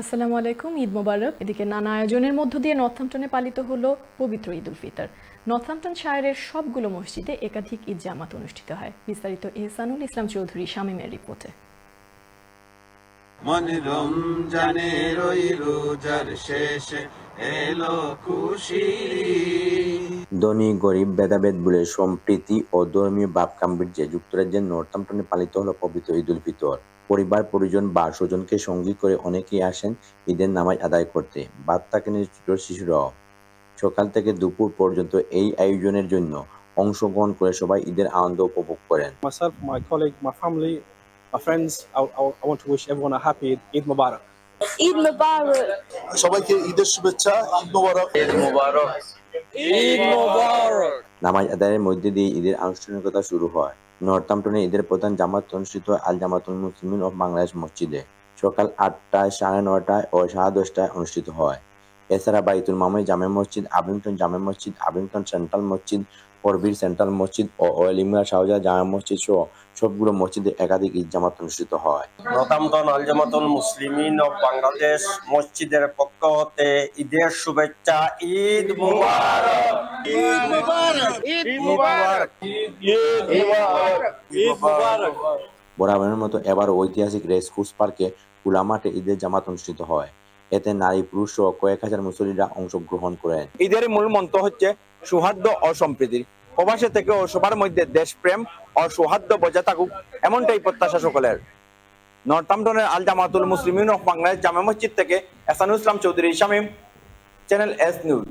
আসসালামু আলাইকুম, ঈদ মোবারক। এদিকে নানা আয়োজনের মধ্য দিয়ে নর্থহ্যাম্পটনে পালিত হলো পবিত্র ঈদ উল ফিতর। নর্থহ্যাম্পটন শায়ারের সবগুলো মসজিদে একাধিক ঈদ জামাত অনুষ্ঠিত হয়। বিস্তারিত এহসানুল ইসলাম চৌধুরী, শামীমের রিপোর্টে। মনে রমজানের রোজার শেষে এলো খুশি। ধনী গরিব ভেদাভেদ বলে সম্প্রীতি ও ধর্মীয় ভাব গাম্ভীর্যে যুক্তরাজ্যের নর্থাম্পটনে পালিত হলো পবিত্র ঈদ উল ফিতর। পরিবার পরিজন বা স্বজনকে সঙ্গী করে অনেকেই আসেন ঈদের নামাজ আদায় করতে। বাদ থাকেন ছোট শিশুরাও। সকাল থেকে দুপুর পর্যন্ত এই আয়োজনের জন্য অংশগ্রহণ করে সবাই ঈদের আনন্দ উপভোগ করেন। Myself, my colleague, my family, my friends, I, I, I want to wish everyone a happy Eid Mubarak. Eid মুবারক সবাইকে ঈদের শুভেচ্ছা ঈদ মোবারক নামাজ আদায়ের মধ্যে দিয়ে ঈদের আনুষ্ঠানিকতা শুরু হয়। নর্থাম্পটনে ঈদের প্রধান জামাত অনুষ্ঠিত হয় আল জামাতুল মুসলিমিন অফ বাংলাদেশ মসজিদে। সকাল আটটায় সাড়ে নটায় ও সাড়ে দশটায় অনুষ্ঠিত হয়। এছাড়া বাইতুল মামুন জামে মসজিদ আবিংটন জামে মসজিদ আবিংটন সেন্ট্রাল মসজিদ পরবীর সেন্ট্রাল মসজিদ ও ওয়েলিমিয়া শাহজাহ জামে মসজিদ সহ সবগুলো মসজিদে একাধিক ঈদ জামাত অনুষ্ঠিত হয়। নতামতন আল জামাতুল মুসলিমিন অফ বাংলাদেশ মসজিদের পক্ষ হতে ঈদের শুভেচ্ছা ঈদ মুবারক। ঈদ মুবারক। ঈদ মুবারক। Eid Mubarak. বরাবরের মতো এবার ঐতিহাসিক রেস কোর্স পার্কে খোলা মাঠে ঈদের জামাত অনুষ্ঠিত হয়। এতে নারী, পুরুষ ও কয়েক হাজার মুসল্লিরা অংশগ্রহণ করেন। ঈদের মূল মন্ত্র হচ্ছে সৌহার্দ্য ও সম্প্রীতির প্রবাসে থেকে ও সবার মধ্যে দেশপ্রেম ও সৌহার্দ্য বজায় থাকুক, এমনটাই প্রত্যাশা সকলের। নর্থাম্পটনের আল জামাতুল মুসলিমিন অফ বাংলাদেশ জামে মসজিদ থেকে Ehsanul Islam Chowdhury, Shamim, channel S news.